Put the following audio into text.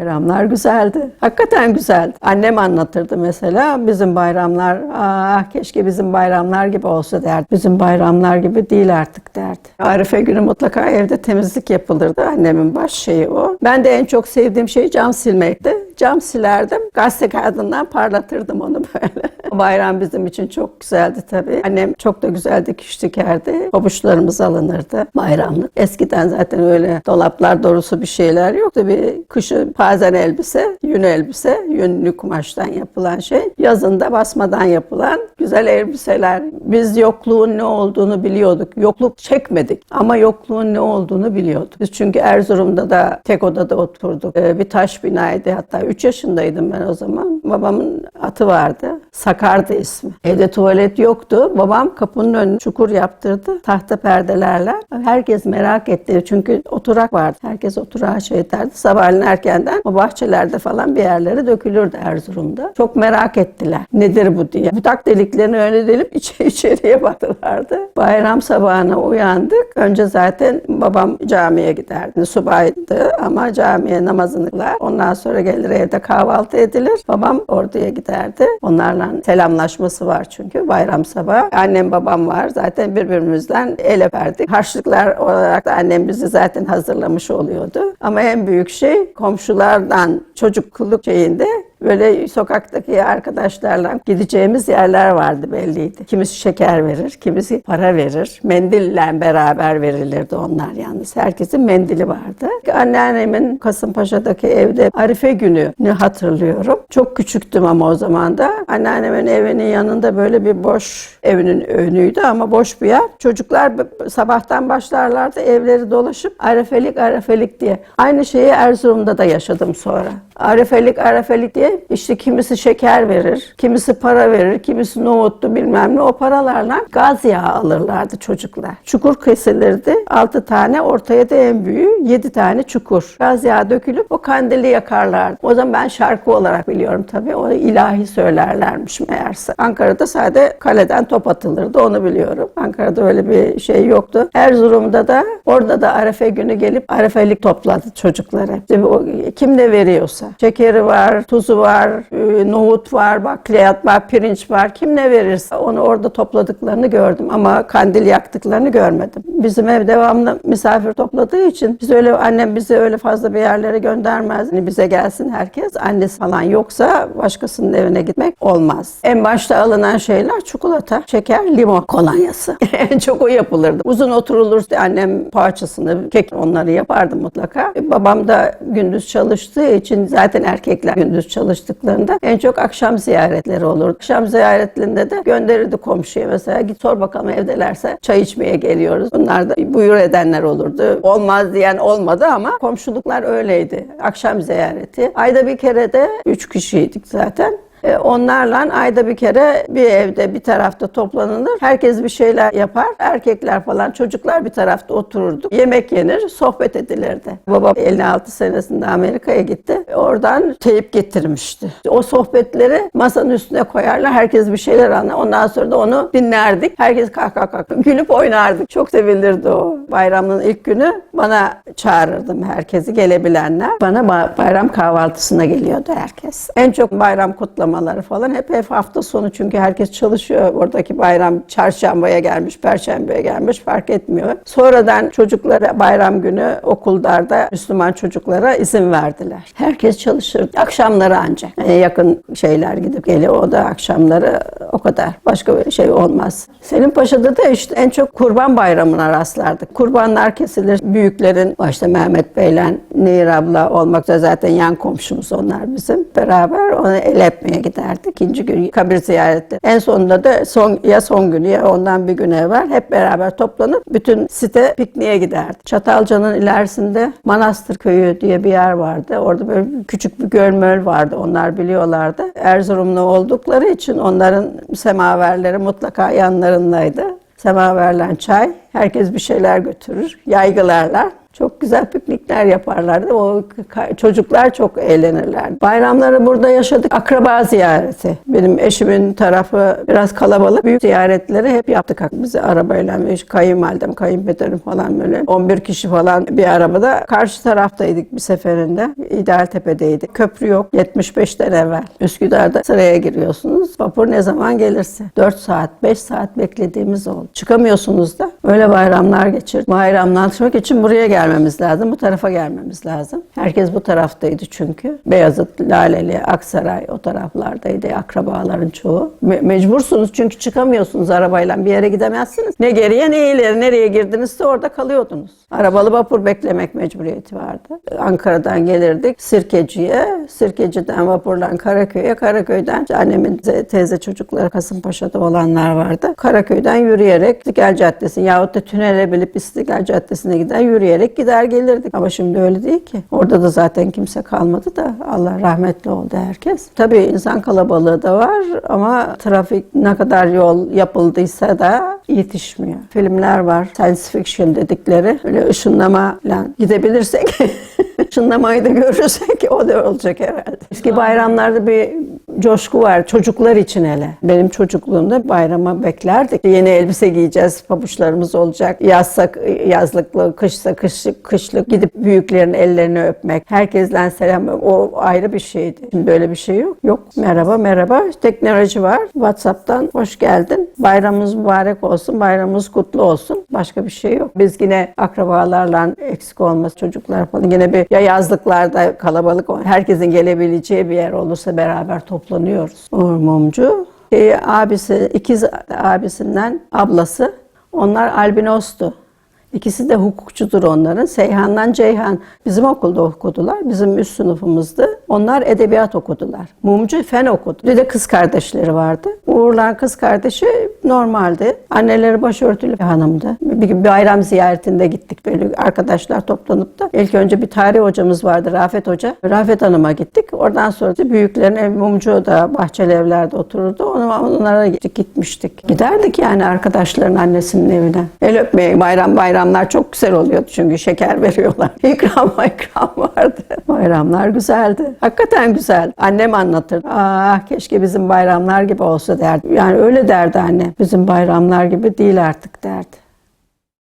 Bayramlar güzeldi. Hakikaten güzeldi. Annem anlatırdı mesela bizim bayramlar, ah keşke bizim bayramlar gibi olsa derdi. Bizim bayramlar gibi değil artık derdi. Arife günü mutlaka evde temizlik yapılırdı. Annemin baş şeyi o. Ben de en çok sevdiğim şey cam silmekti. Cam silerdim. Gazete kağıdından parlatırdım onu böyle. Bayram bizim için çok güzeldi tabii. Annem çok da güzel dikiş dikerdi. Pabuçlarımız alınırdı bayramlık. Eskiden zaten öyle dolaplar doğrusu bir şeyler yoktu. Bir kışın pazen elbise, yün elbise, yünlü kumaştan yapılan şey. Yazında basmadan yapılan güzel elbiseler. Biz yokluğun ne olduğunu biliyorduk. Yokluk çekmedik ama yokluğun ne olduğunu biliyorduk. Biz çünkü Erzurum'da da tek odada oturduk. Ee, bir taş binaydı hatta 3 yaşındaydım ben o zaman. Babamın atı vardı. Sakardı ismi. Evde tuvalet yoktu. Babam kapının önüne çukur yaptırdı. Tahta perdelerle. Herkes merak etti. Çünkü oturak vardı. Herkes oturağa şey ederdi. Sabahleyin erkenden o bahçelerde falan bir yerlere dökülürdü Erzurum'da. Çok merak ettiler. Nedir bu diye. Budak deliklerini öyle delip içe içeriye baktılardı. Bayram sabahına uyandık. Önce zaten babam camiye giderdi. Subaydı ama camiye namazını kılar. Ondan sonra gelir evde kahvaltı edilir. Babam orduya giderdi. Onlarla selamlaşması var çünkü bayram sabahı. Annem babam var. Zaten birbirimizden el öperdik. Harçlıklar olarak da annem bizi zaten hazırlamış oluyordu. Ama en büyük şey komşulardan çocukluk şeyinde böyle sokaktaki arkadaşlarla gideceğimiz yerler vardı belliydi. Kimisi şeker verir, kimisi para verir. Mendille beraber verilirdi onlar yalnız. Herkesin mendili vardı. Anneannemin Kasımpaşa'daki evde Arife gününü hatırlıyorum. Çok küçüktüm ama o zaman da. Anneannemin evinin yanında böyle bir boş evinin önüydü ama boş bir yer. Çocuklar sabahtan başlarlardı evleri dolaşıp Arifelik Arifelik diye. Aynı şeyi Erzurum'da da yaşadım sonra. Arifelik Arifelik diye işte kimisi şeker verir, kimisi para verir, kimisi nohutlu bilmem ne. O paralarla gaz yağı alırlardı çocuklar. Çukur kesilirdi. 6 tane ortaya da en büyüğü 7 tane çukur. Gaz yağı dökülüp o kandili yakarlardı. O zaman ben şarkı olarak biliyorum tabii. O ilahi söylerlermiş meğerse. Ankara'da sadece kaleden top atılırdı onu biliyorum. Ankara'da öyle bir şey yoktu. Erzurum'da da orada da Arefe günü gelip Arefelik topladı o, kim ne veriyorsa. Şekeri var, tuzu var, e, nohut var, bakliyat var, pirinç var. Kim ne verirse onu orada topladıklarını gördüm ama kandil yaktıklarını görmedim. Bizim ev devamlı misafir topladığı için biz öyle annem bizi öyle fazla bir yerlere göndermez. Yani bize gelsin herkes. Annesi falan yoksa başkasının evine gitmek olmaz. En başta alınan şeyler çikolata, şeker, limon kolonyası. en çok o yapılırdı. Uzun oturulur annem poğaçasını, kek onları yapardı mutlaka. E, Babam da gündüz çalıştığı için zaten erkekler gündüz çalıştıklarında en çok akşam ziyaretleri olurdu. Akşam ziyaretlerinde de gönderirdi komşuya mesela git sor bakalım evdelerse çay içmeye geliyoruz. Bunlar da buyur edenler olurdu. Olmaz diyen olmadı ama komşuluklar öyleydi. Akşam ziyareti. Ayda bir kere de üç kişiydik zaten. E, Onlarla ayda bir kere bir evde bir tarafta toplanılır. Herkes bir şeyler yapar. Erkekler falan çocuklar bir tarafta otururdu. Yemek yenir, sohbet edilirdi. Babam 56 senesinde Amerika'ya gitti. Oradan teyip getirmişti. O sohbetleri masanın üstüne koyarlar. Herkes bir şeyler anlar. Ondan sonra da onu dinlerdik. Herkes kah kah kah gülüp oynardık. Çok sevilirdi o. Bayramın ilk günü bana çağırırdım herkesi gelebilenler. Bana ba- bayram kahvaltısına geliyordu herkes. En çok bayram kutlamaları falan hep hep hafta sonu çünkü herkes çalışıyor. Oradaki bayram çarşambaya gelmiş, perşembeye gelmiş fark etmiyor. Sonradan çocuklara bayram günü okullarda Müslüman çocuklara izin verdiler. Herkes çalışır. Akşamları ancak. Yani yakın şeyler gidip geliyor. O da akşamları o kadar. Başka bir şey olmaz. Selim Paşa'da da işte en çok kurban bayramına rastlardık. Kurbanlar kesilir. Büyüklerin başta Mehmet Bey'le Nehir abla olmak üzere zaten yan komşumuz onlar bizim. Beraber onu el öpmeye giderdik. İkinci gün kabir ziyareti. En sonunda da son ya son günü ya ondan bir gün evvel hep beraber toplanıp bütün site pikniğe giderdik. Çatalca'nın ilerisinde Manastır Köyü diye bir yer vardı. Orada böyle küçük bir göl möl vardı. Onlar biliyorlardı. Erzurumlu oldukları için onların semaverleri mutlaka yanlarındaydı. Semaverle çay. Herkes bir şeyler götürür. Yaygılarlar. Çok güzel piknikler yaparlardı. O çocuklar çok eğlenirlerdi. Bayramları burada yaşadık. Akraba ziyareti. Benim eşimin tarafı biraz kalabalık. Büyük ziyaretleri hep yaptık. Bizi arabayla, kayınvalidem, kayınpederim falan böyle 11 kişi falan bir arabada. Karşı taraftaydık bir seferinde. İdealtepe'deydik. Köprü yok. 75'ten evvel. Üsküdar'da sıraya giriyorsunuz. Vapur ne zaman gelirse. 4 saat, 5 saat beklediğimiz oldu. Çıkamıyorsunuz da. Öyle bayramlar geçirdik. Bayramlaşmak için buraya gelmemiz lazım. Bu tarafa gelmemiz lazım. Herkes bu taraftaydı çünkü. Beyazıt, Laleli, Aksaray o taraflardaydı akrabaların çoğu. Me- mecbursunuz çünkü çıkamıyorsunuz arabayla bir yere gidemezsiniz. Ne geriye ne ileri nereye girdinizse orada kalıyordunuz. Arabalı vapur beklemek mecburiyeti vardı. Ankara'dan gelirdik Sirkeci'ye. Sirkeci'den vapurla Karaköy'e. Karaköy'den annemin te- teyze çocukları Kasımpaşa'da olanlar vardı. Karaköy'den yürüyerek İstiklal Caddesi yahut da tünele bilip İstiklal Caddesi'ne gider yürüyerek gider gelirdik. Ama şimdi öyle değil ki. Orada da zaten kimse kalmadı da Allah rahmetli oldu herkes. Tabii insan kalabalığı da var ama trafik ne kadar yol yapıldıysa da yetişmiyor. Filmler var. Science fiction dedikleri. Öyle ışınlamayla gidebilirsek ışınlamayı da görürsek o da olacak herhalde. Eski bayramlarda bir coşku var çocuklar için hele. Benim çocukluğumda bayrama beklerdik. Yeni elbise giyeceğiz, pabuçlarımız olacak. Yazsa yazlıklı, kışsa kışlık, kışlık gidip büyüklerin ellerini öpmek. Herkesten selam. O ayrı bir şeydi. Şimdi öyle bir şey yok. Yok. Merhaba merhaba. Teknoloji var. WhatsApp'tan hoş geldin. Bayramımız mübarek olsun. Bayramımız kutlu olsun. Başka bir şey yok. Biz yine akrabalarla eksik olmaz çocuklar falan. Yine bir ya yazlıklarda kalabalık herkesin gelebileceği bir yer olursa beraber toplanıyoruz. Uğur Mumcu şey, abisi, ikiz abisinden ablası. Onlar albinostu. İkisi de hukukçudur onların. Seyhan'dan Ceyhan bizim okulda okudular. Bizim üst sınıfımızdı. Onlar edebiyat okudular. Mumcu fen okudu. Bir de kız kardeşleri vardı. Uğur'la kız kardeşi normaldi. Anneleri başörtülü bir hanımdı. Bir gün bayram ziyaretinde gittik böyle arkadaşlar toplanıp da. İlk önce bir tarih hocamız vardı Rafet Hoca. Rafet Hanım'a gittik. Oradan sonra da büyüklerin ev Mumcu da bahçeli evlerde otururdu. Onu, onlara gitmiştik. Giderdik yani arkadaşların annesinin evine. El öpmeye bayram bayramlar çok güzel oluyordu çünkü şeker veriyorlar. İkram ikram vardı. Bayramlar güzeldi. Hakikaten güzel. Annem anlatır. Ah keşke bizim bayramlar gibi olsa derdi. Yani öyle derdi anne. Bizim bayramlar gibi değil artık derdi.